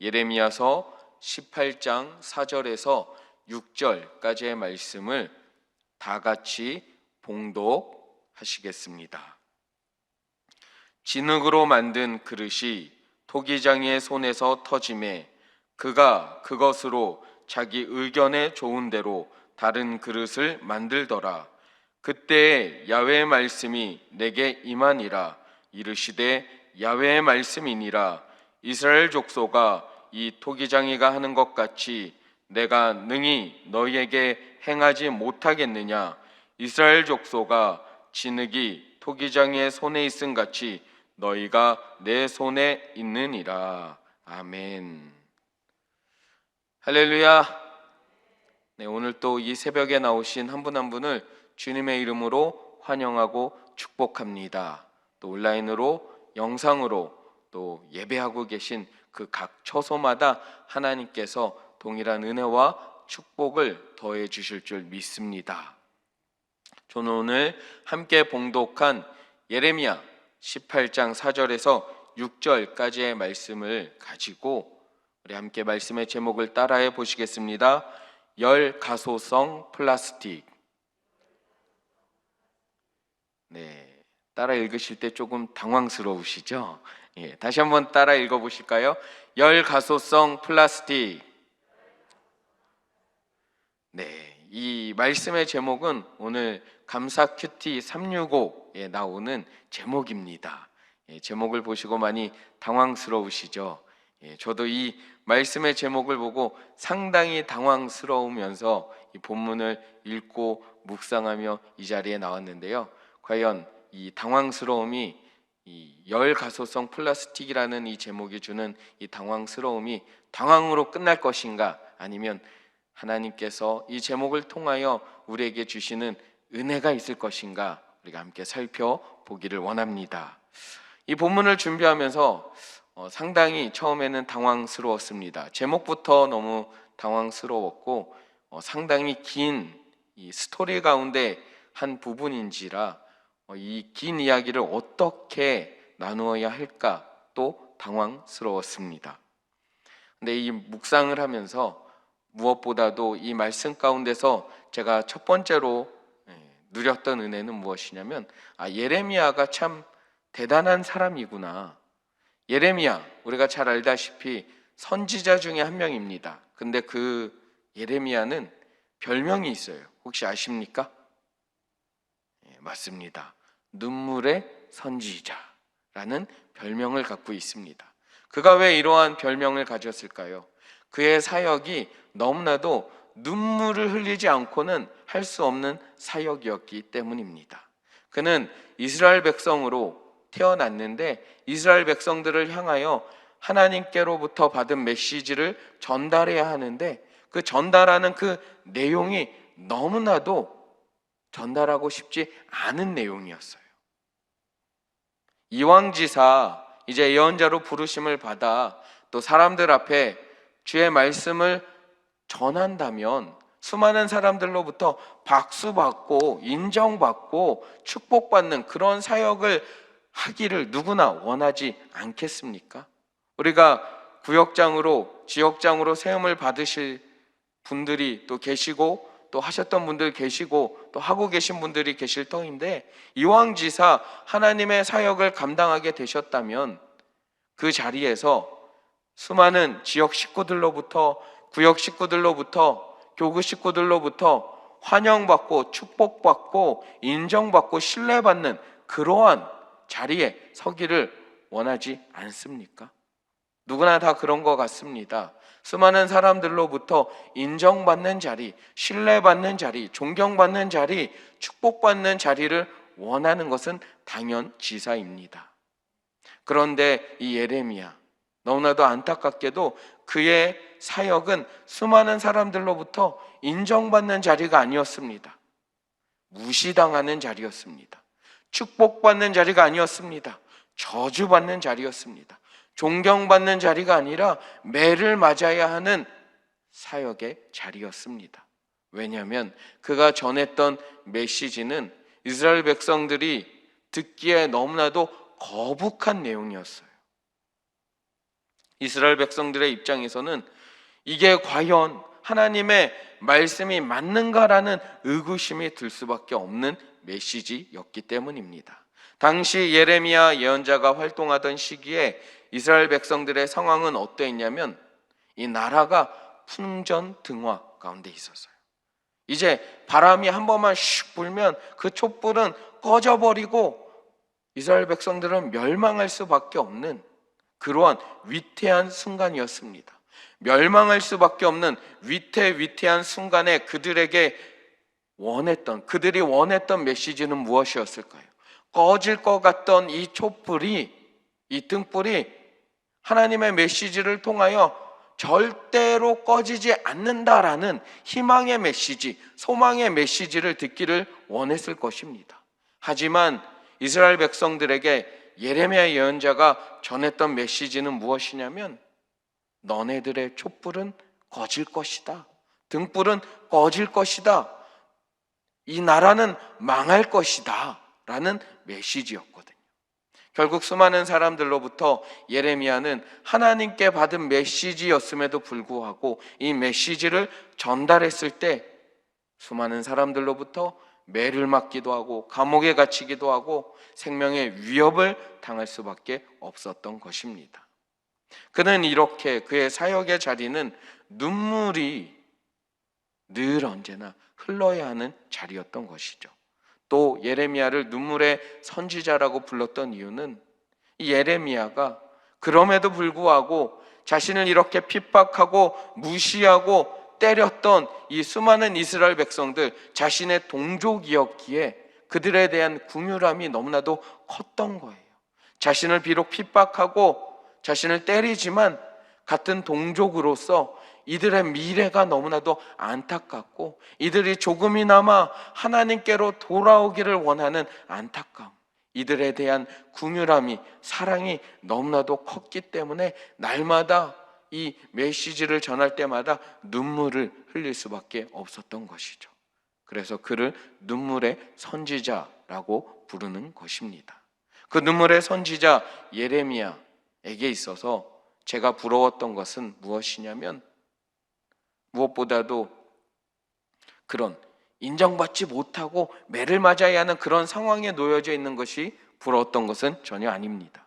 예레미야서 18장 4절에서 6절까지의 말씀을 다 같이 봉독하시겠습니다. 진흙으로 만든 그릇이 토기장의 손에서 터짐에 그가 그것으로 자기 의견에 좋은 대로 다른 그릇을 만들더라. 그때 야외의 말씀이 내게 임하니라 이르시되 야외의 말씀이니라 이스라엘 족소가 이 토기장이가 하는 것 같이 내가 능히 너희에게 행하지 못하겠느냐? 이스라엘 족소가 진흙이 토기장의 손에 있음 같이 너희가 내 손에 있느니라. 아멘. 할렐루야. 네, 오늘 또 이 새벽에 나오신 한 분한 분을 주님의 이름으로 환영하고 축복합니다. 또 온라인으로 영상으로 또 예배하고 계신 그 각 처소마다 하나님께서 동일한 은혜와 축복을 더해 주실 줄 믿습니다. 저는 오늘 함께 봉독한 예레미야 18장 4절에서 6절까지의 말씀을 가지고 우리 함께 말씀의 제목을 따라해 보시겠습니다. 열 가소성 플라스틱. 네. 따라 읽으실 때 조금 당황스러우시죠? 예, 다시 한번 따라 읽어 보실까요? 열 가소성 플라스틱. 네. 이 말씀의 제목은 오늘 감사 큐티 365에 나오는 제목입니다. 예, 제목을 보시고 많이 당황스러우시죠? 예, 저도 이 말씀의 제목을 보고 상당히 당황스러우면서 이 본문을 읽고 묵상하며 이 자리에 나왔는데요. 과연 이 당황스러움이 이 열 가소성 플라스틱이라는 이 제목이 주는 이 당황스러움이 당황으로 끝날 것인가 아니면 하나님께서 이 제목을 통하여 우리에게 주시는 은혜가 있을 것인가 우리가 함께 살펴보기를 원합니다. 이 본문을 준비하면서 어, 상당히 처음에는 당황스러웠습니다. 제목부터 너무 당황스러웠고 어, 상당히 긴 이 스토리 가운데 한 부분인지라 어, 이 긴 이야기를 어떻게 나누어야 할까 또 당황스러웠습니다. 근데 이 묵상을 하면서 무엇보다도 이 말씀 가운데서 제가 첫 번째로 예, 누렸던 은혜는 무엇이냐면 아 예레미야가 참 대단한 사람이구나. 예레미야 우리가 잘 알다시피 선지자 중에 한 명입니다. 근데 그 예레미야는 별명이 있어요. 혹시 아십니까? 예, 맞습니다. 눈물의 선지자라는 별명을 갖고 있습니다. 그가 왜 이러한 별명을 가졌을까요? 그의 사역이 너무나도 눈물을 흘리지 않고는 할 수 없는 사역이었기 때문입니다. 그는 이스라엘 백성으로 태어났는데 이스라엘 백성들을 향하여 하나님께로부터 받은 메시지를 전달해야 하는데 그 전달하는 그 내용이 너무나도 전달하고 싶지 않은 내용이었어요. 이왕지사 이제 예언자로 부르심을 받아 또 사람들 앞에 주의 말씀을 전한다면 수많은 사람들로부터 박수받고 인정받고 축복받는 그런 사역을 하기를 누구나 원하지 않겠습니까? 우리가 구역장으로 지역장으로 세움을 받으실 분들이 또 계시고 또 하셨던 분들 계시고 또 하고 계신 분들이 계실 터인데 이왕 지사 하나님의 사역을 감당하게 되셨다면 그 자리에서 수많은 지역 식구들로부터 구역 식구들로부터 교구 식구들로부터 환영받고 축복받고 인정받고 신뢰받는 그러한 자리에 서기를 원하지 않습니까? 누구나 다 그런 것 같습니다. 수많은 사람들로부터 인정받는 자리, 신뢰받는 자리, 존경받는 자리, 축복받는 자리를 원하는 것은 당연 지사입니다. 그런데 이 예레미야 너무나도 안타깝게도 그의 사역은 수많은 사람들로부터 인정받는 자리가 아니었습니다. 무시당하는 자리였습니다. 축복받는 자리가 아니었습니다. 저주받는 자리였습니다. 존경받는 자리가 아니라 매를 맞아야 하는 사역의 자리였습니다. 왜냐하면 그가 전했던 메시지는 이스라엘 백성들이 듣기에 너무나도 거북한 내용이었어요. 이스라엘 백성들의 입장에서는 이게 과연 하나님의 말씀이 맞는가라는 의구심이 들 수밖에 없는 메시지였기 때문입니다. 당시 예레미야 예언자가 활동하던 시기에 이스라엘 백성들의 상황은 어떠했냐면 이 나라가 풍전등화 가운데 있었어요. 이제 바람이 한 번만 슉 불면 그 촛불은 꺼져버리고 이스라엘 백성들은 멸망할 수밖에 없는 그러한 위태한 순간이었습니다. 멸망할 수밖에 없는 위태위태한 순간에 그들에게 원했던 그들이 원했던 메시지는 무엇이었을까요? 꺼질 것 같던 이 촛불이 이 등불이 하나님의 메시지를 통하여 절대로 꺼지지 않는다라는 희망의 메시지, 소망의 메시지를 듣기를 원했을 것입니다. 하지만 이스라엘 백성들에게 예레미야 예언자가 전했던 메시지는 무엇이냐면 너네들의 촛불은 꺼질 것이다. 등불은 꺼질 것이다. 이 나라는 망할 것이다. 라는 메시지였거든요. 결국 수많은 사람들로부터 예레미야는 하나님께 받은 메시지였음에도 불구하고 이 메시지를 전달했을 때 수많은 사람들로부터 매를 맞기도 하고 감옥에 갇히기도 하고 생명의 위협을 당할 수밖에 없었던 것입니다. 그는 이렇게 그의 사역의 자리는 눈물이 늘 언제나 흘러야 하는 자리였던 것이죠. 또 예레미야를 눈물의 선지자라고 불렀던 이유는 이 예레미야가 그럼에도 불구하고 자신을 이렇게 핍박하고 무시하고 때렸던 이 수많은 이스라엘 백성들 자신의 동족이었기에 그들에 대한 궁휼함이 너무나도 컸던 거예요. 자신을 비록 핍박하고 자신을 때리지만 같은 동족으로서 이들의 미래가 너무나도 안타깝고 이들이 조금이나마 하나님께로 돌아오기를 원하는 안타까움 이들에 대한 궁휼함이 사랑이 너무나도 컸기 때문에 날마다 이 메시지를 전할 때마다 눈물을 흘릴 수밖에 없었던 것이죠. 그래서 그를 눈물의 선지자라고 부르는 것입니다. 그 눈물의 선지자 예레미야에게 있어서 제가 부러웠던 것은 무엇이냐면 무엇보다도 그런 인정받지 못하고 매를 맞아야 하는 그런 상황에 놓여져 있는 것이 부러웠던 것은 전혀 아닙니다.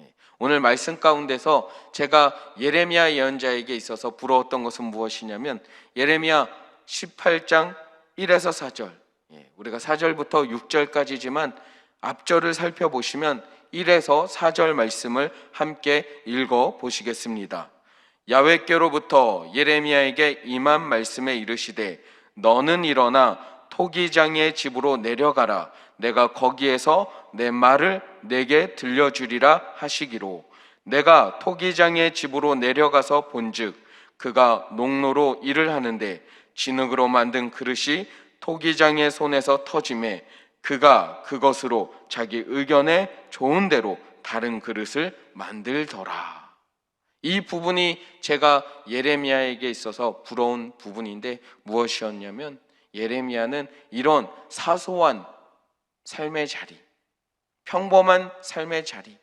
예. 오늘 말씀 가운데서 제가 예레미야 예언자에게 있어서 부러웠던 것은 무엇이냐면 예레미야 18장 1에서 4절 예, 우리가 4절부터 6절까지지만 앞절을 살펴보시면 1에서 4절 말씀을 함께 읽어 보시겠습니다. 야외께로부터 예레미야에게 임한 말씀에 이르시되 너는 일어나 토기장의 집으로 내려가라 내가 거기에서 내 말을 내게 들려주리라 하시기로 내가 토기장의 집으로 내려가서 본즉 그가 농로로 일을 하는데 진흙으로 만든 그릇이 토기장의 손에서 터짐에 그가 그것으로 자기 의견에 좋은 대로 다른 그릇을 만들더라. 이 부분이 제가 예레미야에게 있어서 부러운 부분인데 무엇이었냐면 예레미야는 이런 사소한 삶의 자리, 평범한 삶의 자리,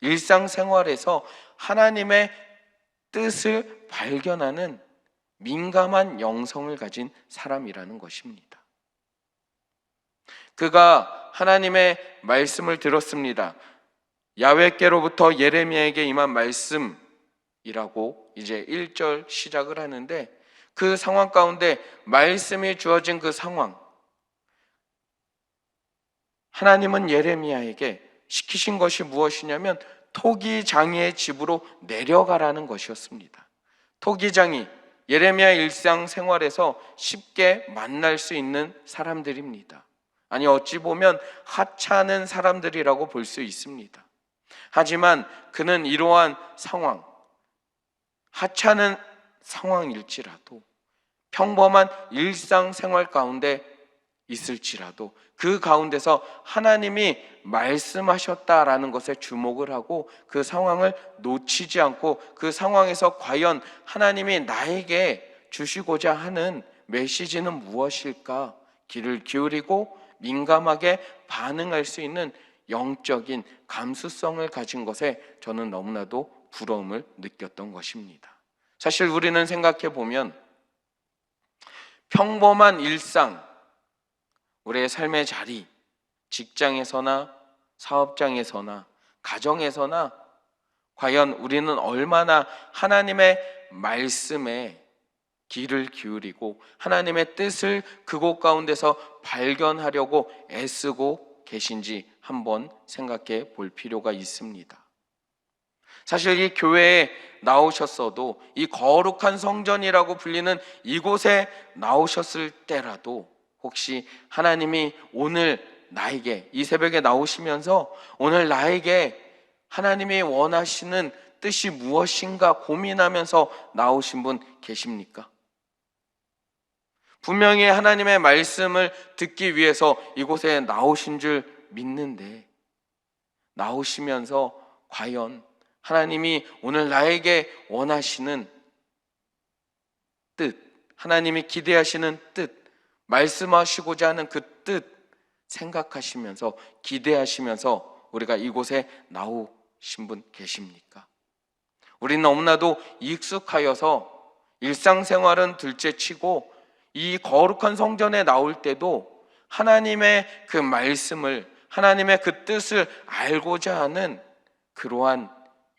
일상생활에서 하나님의 뜻을 발견하는 민감한 영성을 가진 사람이라는 것입니다. 그가 하나님의 말씀을 들었습니다. 야외께로부터 예레미야에게 임한 말씀 이라고 이제 1절 시작을 하는데 그 상황 가운데 말씀이 주어진 그 상황 하나님은 예레미야에게 시키신 것이 무엇이냐면 토기장의 집으로 내려가라는 것이었습니다. 토기장이 예레미야 일상 생활에서 쉽게 만날 수 있는 사람들입니다. 아니 어찌 보면 하찮은 사람들이라고 볼 수 있습니다. 하지만 그는 이러한 상황 하찮은 상황일지라도 평범한 일상생활 가운데 있을지라도 그 가운데서 하나님이 말씀하셨다라는 것에 주목을 하고 그 상황을 놓치지 않고 그 상황에서 과연 하나님이 나에게 주시고자 하는 메시지는 무엇일까? 귀를 기울이고 민감하게 반응할 수 있는 영적인 감수성을 가진 것에 저는 너무나도 부러움을 느꼈던 것입니다. 사실 우리는 생각해 보면 평범한 일상, 우리의 삶의 자리, 직장에서나 사업장에서나 가정에서나 과연 우리는 얼마나 하나님의 말씀에 귀를 기울이고 하나님의 뜻을 그곳 가운데서 발견하려고 애쓰고 계신지 한번 생각해 볼 필요가 있습니다. 사실 이 교회에 나오셨어도 이 거룩한 성전이라고 불리는 이곳에 나오셨을 때라도 혹시 하나님이 오늘 나에게 이 새벽에 나오시면서 오늘 나에게 하나님이 원하시는 뜻이 무엇인가 고민하면서 나오신 분 계십니까? 분명히 하나님의 말씀을 듣기 위해서 이곳에 나오신 줄 믿는데 나오시면서 과연 하나님이 오늘 나에게 원하시는 뜻, 하나님이 기대하시는 뜻, 말씀하시고자 하는 그 뜻 생각하시면서 기대하시면서 우리가 이곳에 나오신 분 계십니까? 우리는 너무나도 익숙하여서 일상생활은 둘째 치고 이 거룩한 성전에 나올 때도 하나님의 그 말씀을 하나님의 그 뜻을 알고자 하는 그러한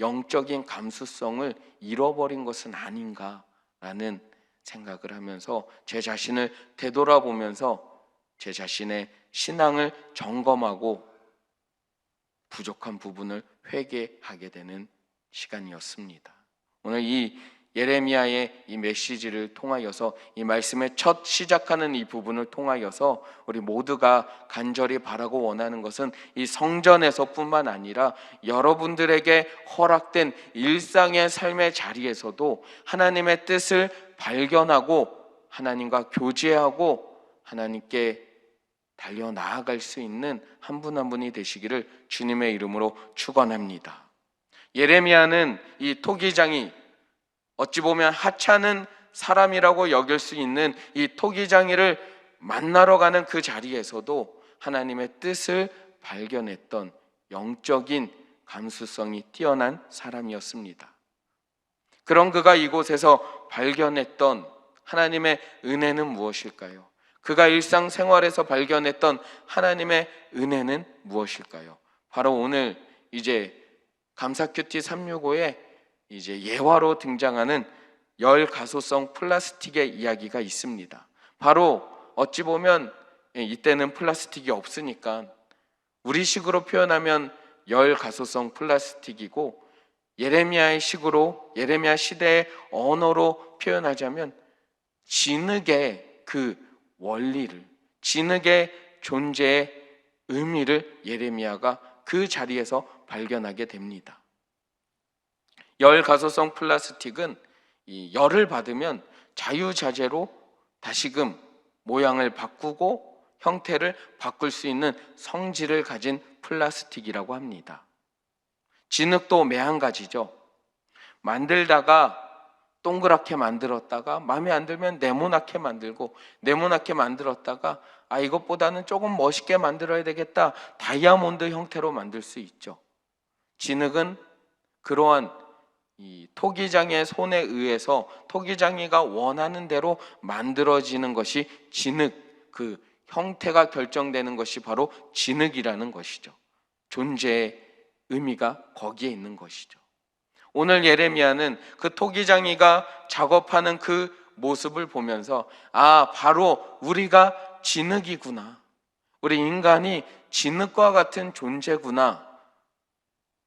영적인 감수성을 잃어버린 것은 아닌가라는 생각을 하면서 제 자신을 되돌아보면서 제 자신의 신앙을 점검하고 부족한 부분을 회개하게 되는 시간이었습니다. 오늘 이 예레미야의 이 메시지를 통하여서 이 말씀의 첫 시작하는 이 부분을 통하여서 우리 모두가 간절히 바라고 원하는 것은 이 성전에서뿐만 아니라 여러분들에게 허락된 일상의 삶의 자리에서도 하나님의 뜻을 발견하고 하나님과 교제하고 하나님께 달려 나아갈 수 있는 한 분 한 분이 되시기를 주님의 이름으로 축원합니다. 예레미야는 이 토기장이 어찌 보면 하찮은 사람이라고 여길 수 있는 이 토기장이를 만나러 가는 그 자리에서도 하나님의 뜻을 발견했던 영적인 감수성이 뛰어난 사람이었습니다. 그런 그가 이곳에서 발견했던 하나님의 은혜는 무엇일까요? 그가 일상생활에서 발견했던 하나님의 은혜는 무엇일까요? 바로 오늘 이제 감사 큐티 365에 이제 예화로 등장하는 열 가소성 플라스틱의 이야기가 있습니다. 바로 어찌 보면 예, 이때는 플라스틱이 없으니까 우리식으로 표현하면 열 가소성 플라스틱이고 예레미야의 식으로 예레미야 시대의 언어로 표현하자면 진흙의 그 원리를 진흙의 존재의 의미를 예레미야가 그 자리에서 발견하게 됩니다. 열 가소성 플라스틱은 이 열을 받으면 자유자재로 다시금 모양을 바꾸고 형태를 바꿀 수 있는 성질을 가진 플라스틱이라고 합니다. 진흙도 매한가지죠. 만들다가 동그랗게 만들었다가 마음에 안 들면 네모나게 만들고 네모나게 만들었다가 아 이것보다는 조금 멋있게 만들어야 되겠다 다이아몬드 형태로 만들 수 있죠. 진흙은 그러한 이 토기장의 손에 의해서 토기장이가 원하는 대로 만들어지는 것이 진흙 그 형태가 결정되는 것이 바로 진흙이라는 것이죠. 존재의 의미가 거기에 있는 것이죠. 오늘 예레미야는 그 토기장이가 작업하는 그 모습을 보면서 아, 바로 우리가 진흙이구나. 우리 인간이 진흙과 같은 존재구나.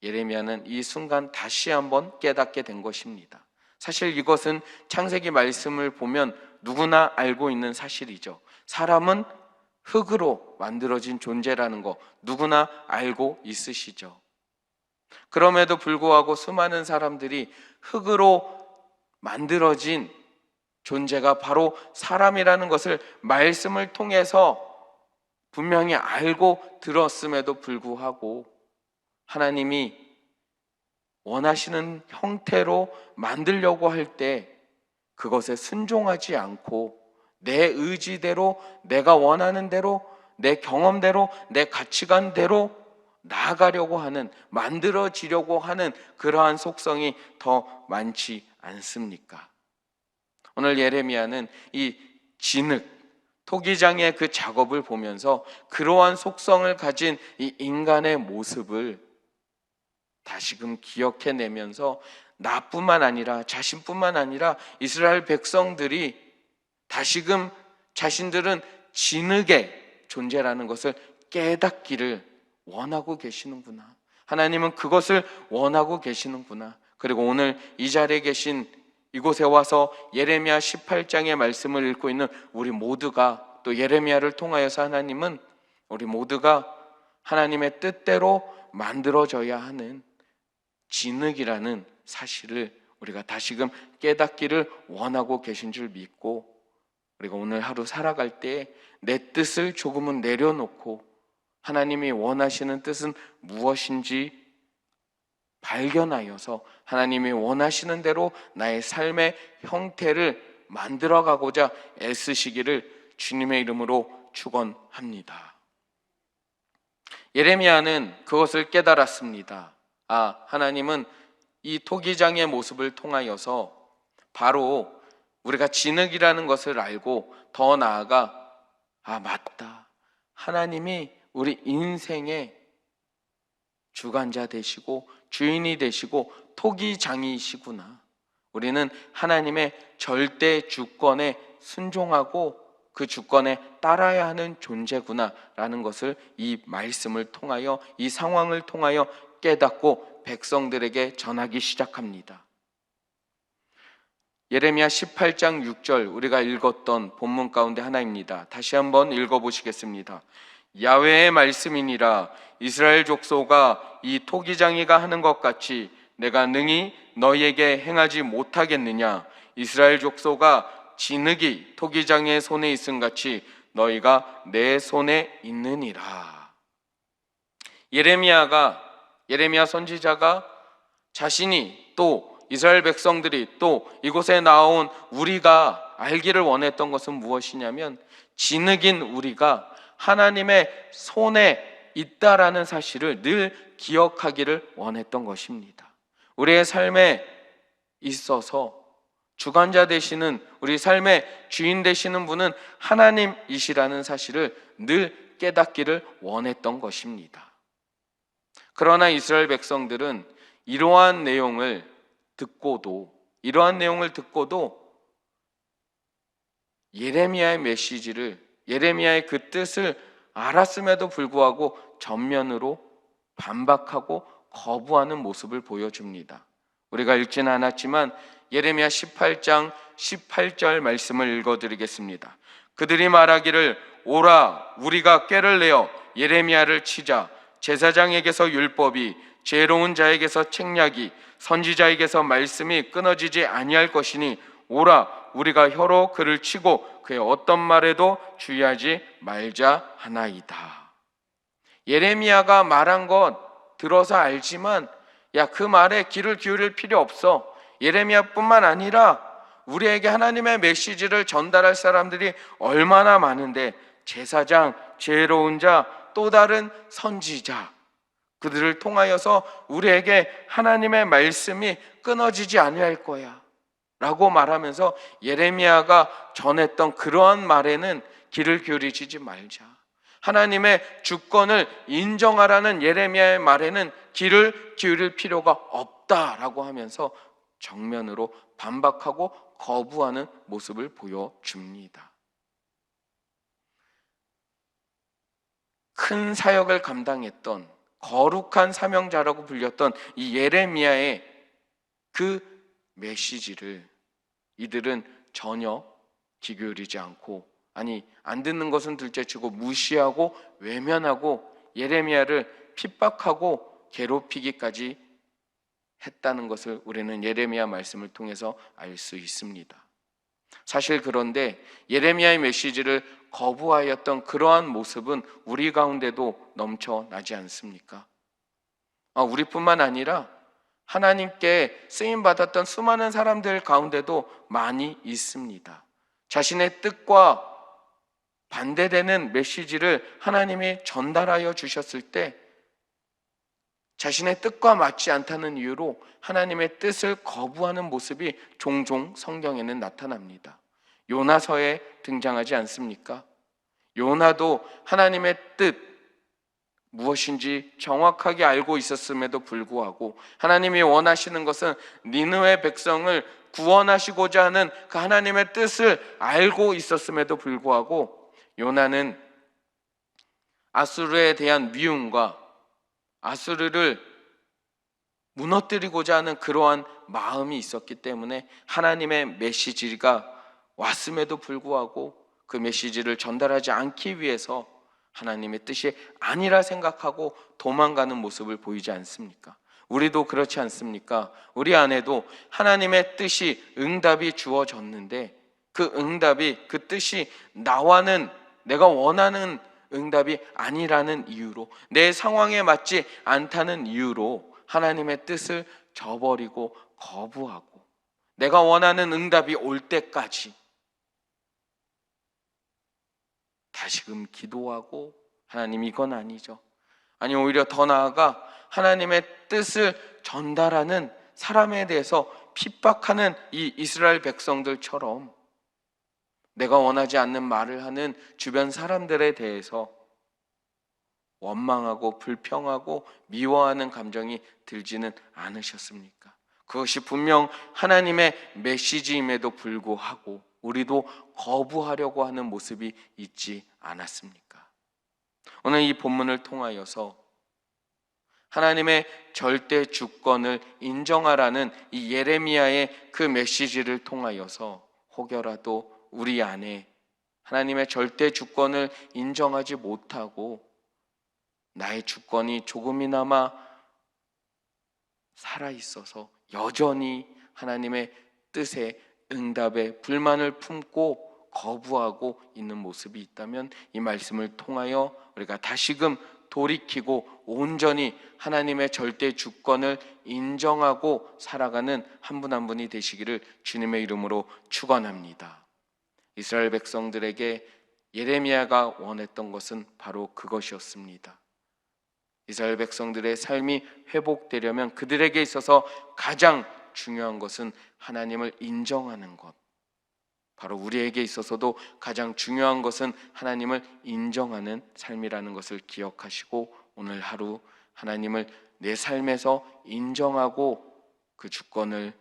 예레미야는 이 순간 다시 한번 깨닫게 된 것입니다. 사실 이것은 창세기 말씀을 보면 누구나 알고 있는 사실이죠. 사람은 흙으로 만들어진 존재라는 거 누구나 알고 있으시죠. 그럼에도 불구하고 수많은 사람들이 흙으로 만들어진 존재가 바로 사람이라는 것을 말씀을 통해서 분명히 알고 들었음에도 불구하고 하나님이 원하시는 형태로 만들려고 할 때 그것에 순종하지 않고 내 의지대로 내가 원하는 대로 내 경험대로 내 가치관대로 나아가려고 하는 만들어지려고 하는 그러한 속성이 더 많지 않습니까? 오늘 예레미야는 이 진흙 토기장의 그 작업을 보면서 그러한 속성을 가진 이 인간의 모습을 다시금 기억해내면서 나뿐만 아니라 자신뿐만 아니라 이스라엘 백성들이 다시금 자신들은 진흙의 존재라는 것을 깨닫기를 원하고 계시는구나. 하나님은 그것을 원하고 계시는구나. 그리고 오늘 이 자리에 계신 이곳에 와서 예레미야 18장의 말씀을 읽고 있는 우리 모두가 또 예레미야를 통하여서 하나님은 우리 모두가 하나님의 뜻대로 만들어져야 하는 진흙이라는 사실을 우리가 다시금 깨닫기를 원하고 계신 줄 믿고 우리가 오늘 하루 살아갈 때 내 뜻을 조금은 내려놓고 하나님이 원하시는 뜻은 무엇인지 발견하여서 하나님이 원하시는 대로 나의 삶의 형태를 만들어 가고자 애쓰시기를 주님의 이름으로 축원합니다. 예레미야는 그것을 깨달았습니다. 아, 하나님은 이 토기장의 모습을 통하여서 바로 우리가 진흙이라는 것을 알고 더 나아가 아, 맞다. 하나님이 우리 인생의 주관자 되시고 주인이 되시고 토기장이시구나. 우리는 하나님의 절대 주권에 순종하고 그 주권에 따라야 하는 존재구나라는 것을 이 말씀을 통하여 이 상황을 통하여 깨닫고 백성들에게 전하기 시작합니다. 예레미야 18장 6절 우리가 읽었던 본문 가운데 하나입니다. 다시 한번 읽어 보시겠습니다. 야외의 말씀이니라 이스라엘 족소가 이 토기장이가 하는 것 같이 내가 능히 너희에게 행하지 못하겠느냐 이스라엘 족소가 진흙이 토기장의 손에 있음 같이 너희가 내 손에 있느니라 예레미야가 예레미야 선지자가 자신이 또 이스라엘 백성들이 또 이곳에 나온 우리가 알기를 원했던 것은 무엇이냐면 진흙인 우리가 하나님의 손에 있다라는 사실을 늘 기억하기를 원했던 것입니다. 우리의 삶에 있어서 주관자 되시는 우리 삶의 주인 되시는 분은 하나님이시라는 사실을 늘 깨닫기를 원했던 것입니다. 그러나 이스라엘 백성들은 이러한 내용을 듣고도 이러한 내용을 듣고도 예레미야의 메시지를 예레미야의 그 뜻을 알았음에도 불구하고 전면으로 반박하고 거부하는 모습을 보여줍니다. 우리가 읽지는 않았지만 예레미야 18장 18절 말씀을 읽어 드리겠습니다. 그들이 말하기를 오라 우리가 꾀를 내어 예레미야를 치자 제사장에게서 율법이 죄로운 자에게서 책략이 선지자에게서 말씀이 끊어지지 아니할 것이니 오라 우리가 혀로 그를 치고 그의 어떤 말에도 주의하지 말자 하나이다. 예레미야가 말한 것 들어서 알지만 야 그 말에 귀를 기울일 필요 없어. 예레미야뿐만 아니라 우리에게 하나님의 메시지를 전달할 사람들이 얼마나 많은데 제사장, 죄로운 자, 또 다른 선지자 그들을 통하여서 우리에게 하나님의 말씀이 끊어지지 아니할 거야. 라고 말하면서 예레미야가 전했던 그러한 말에는 귀를 기울이지 말자. 하나님의 주권을 인정하라는 예레미야의 말에는 귀를 기울일 필요가 없다라고 하면서 정면으로 반박하고 거부하는 모습을 보여줍니다. 큰 사역을 감당했던 거룩한 사명자라고 불렸던 이 예레미야의 그 메시지를 이들은 전혀 귀 기울이지 않고 아니 안 듣는 것은 둘째치고 무시하고 외면하고 예레미야를 핍박하고 괴롭히기까지 했다는 것을 우리는 예레미야 말씀을 통해서 알 수 있습니다. 사실 그런데 예레미야의 메시지를 거부하였던 그러한 모습은 우리 가운데도 넘쳐나지 않습니까? 아, 우리뿐만 아니라 하나님께 쓰임 받았던 수많은 사람들 가운데도 많이 있습니다. 자신의 뜻과 반대되는 메시지를 하나님이 전달하여 주셨을 때 자신의 뜻과 맞지 않다는 이유로 하나님의 뜻을 거부하는 모습이 종종 성경에는 나타납니다. 요나서에 등장하지 않습니까? 요나도 하나님의 뜻 무엇인지 정확하게 알고 있었음에도 불구하고 하나님이 원하시는 것은 니느웨 백성을 구원하시고자 하는 그 하나님의 뜻을 알고 있었음에도 불구하고 요나는 아수르에 대한 미움과 아수르를 무너뜨리고자 하는 그러한 마음이 있었기 때문에 하나님의 메시지가 왔음에도 불구하고 그 메시지를 전달하지 않기 위해서 하나님의 뜻이 아니라 생각하고 도망가는 모습을 보이지 않습니까? 우리도 그렇지 않습니까? 우리 안에도 하나님의 뜻이 응답이 주어졌는데 그 응답이 그 뜻이 나와는 내가 원하는 응답이 아니라는 이유로 내 상황에 맞지 않다는 이유로 하나님의 뜻을 저버리고 거부하고 내가 원하는 응답이 올 때까지 다시금 기도하고 하나님 이건 아니죠. 아니 오히려 더 나아가 하나님의 뜻을 전달하는 사람에 대해서 핍박하는 이 이스라엘 백성들처럼 내가 원하지 않는 말을 하는 주변 사람들에 대해서 원망하고 불평하고 미워하는 감정이 들지는 않으셨습니까? 그것이 분명 하나님의 메시지임에도 불구하고 우리도 거부하려고 하는 모습이 있지 않았습니까? 오늘 이 본문을 통하여서 하나님의 절대 주권을 인정하라는 이 예레미야의 그 메시지를 통하여서 혹여라도 우리 안에 하나님의 절대 주권을 인정하지 못하고 나의 주권이 조금이나마 살아 있어서 여전히 하나님의 뜻에 응답에 불만을 품고 거부하고 있는 모습이 있다면 이 말씀을 통하여 우리가 다시금 돌이키고 온전히 하나님의 절대 주권을 인정하고 살아가는 한 분한 분이 되시기를 주님의 이름으로 축원합니다. 이스라엘 백성들에게 예레미야가 원했던 것은 바로 그것이었습니다. 이스라엘 백성들의 삶이 회복되려면 그들에게 있어서 가장 중요한 것은 하나님을 인정하는 것. 바로 우리에게 있어서도 가장 중요한 것은 하나님을 인정하는 삶이라는 것을 기억하시고 오늘 하루 하나님을 내 삶에서 인정하고 그 주권을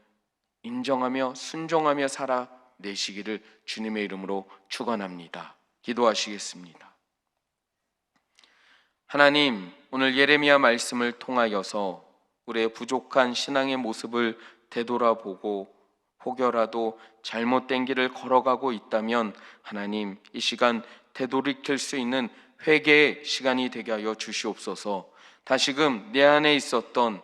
인정하며 순종하며 살아 내시기를 주님의 이름으로 축원합니다. 기도하시겠습니다. 하나님, 오늘 예레미야 말씀을 통하여서 우리의 부족한 신앙의 모습을 되돌아보고 혹여라도 잘못된 길을 걸어가고 있다면 하나님 이 시간 되돌이킬 수 있는 회개의 시간이 되게 하여 주시옵소서. 다시금 내 안에 있었던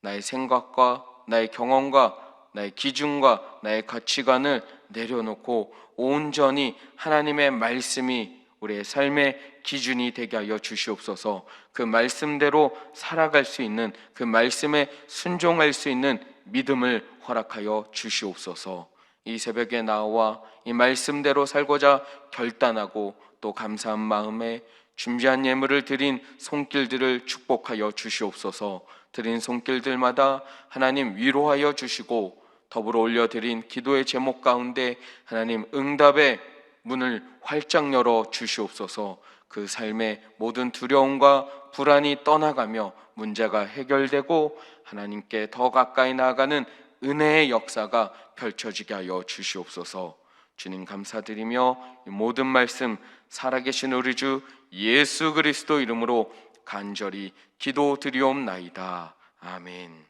나의 생각과 나의 경험과 나의 기준과 나의 가치관을 내려놓고 온전히 하나님의 말씀이 우리의 삶의 기준이 되게 하여 주시옵소서. 그 말씀대로 살아갈 수 있는 그 말씀에 순종할 수 있는 믿음을 허락하여 주시옵소서. 이 새벽에 나와 이 말씀대로 살고자 결단하고 또 감사한 마음에 준비한 예물을 드린 손길들을 축복하여 주시옵소서. 드린 손길들마다 하나님 위로하여 주시고 더불어 올려드린 기도의 제목 가운데 하나님 응답의 문을 활짝 열어 주시옵소서. 그 삶의 모든 두려움과 불안이 떠나가며 문제가 해결되고 하나님께 더 가까이 나아가는 은혜의 역사가 펼쳐지게 하여 주시옵소서. 주님 감사드리며 모든 말씀 살아계신 우리 주 예수 그리스도 이름으로 간절히 기도드리옵나이다. 아멘.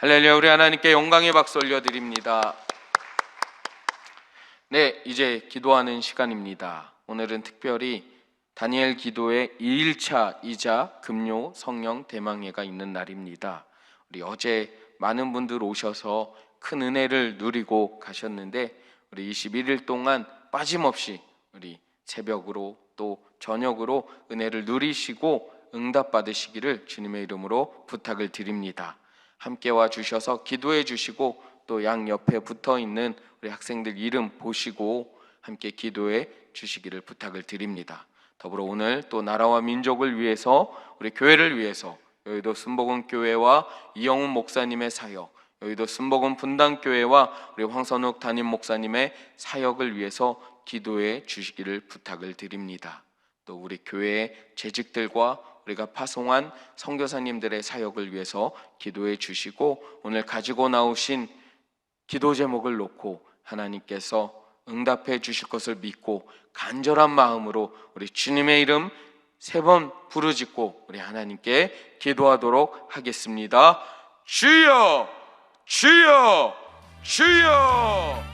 할렐루야 우리 하나님께 영광의 박수 올려드립니다. 네, 이제 기도하는 시간입니다. 오늘은 특별히 다니엘 기도의 2일차이자 금요 성령 대망회가 있는 날입니다. 우리 어제 많은 분들 오셔서 큰 은혜를 누리고 가셨는데 우리 21일 동안 빠짐없이 우리 새벽으로 또 저녁으로 은혜를 누리시고 응답 받으시기를 주님의 이름으로 부탁을 드립니다. 함께 와 주셔서 기도해 주시고 또 양 옆에 붙어 있는 우리 학생들 이름 보시고 함께 기도해 주시기를 부탁을 드립니다. 더불어 오늘 또 나라와 민족을 위해서 우리 교회를 위해서 여의도 순복음 교회와 이영훈 목사님의 사역, 여의도 순복음 분당 교회와 우리 황선욱 담임 목사님의 사역을 위해서 기도해 주시기를 부탁을 드립니다. 또 우리 교회의 재직들과 우리가 파송한 선교사님들의 사역을 위해서 기도해 주시고 오늘 가지고 나오신 기도 제목을 놓고 하나님께서 응답해 주실 것을 믿고 간절한 마음으로 우리 주님의 이름 세 번 부르짖고 우리 하나님께 기도하도록 하겠습니다. 주여, 주여, 주여.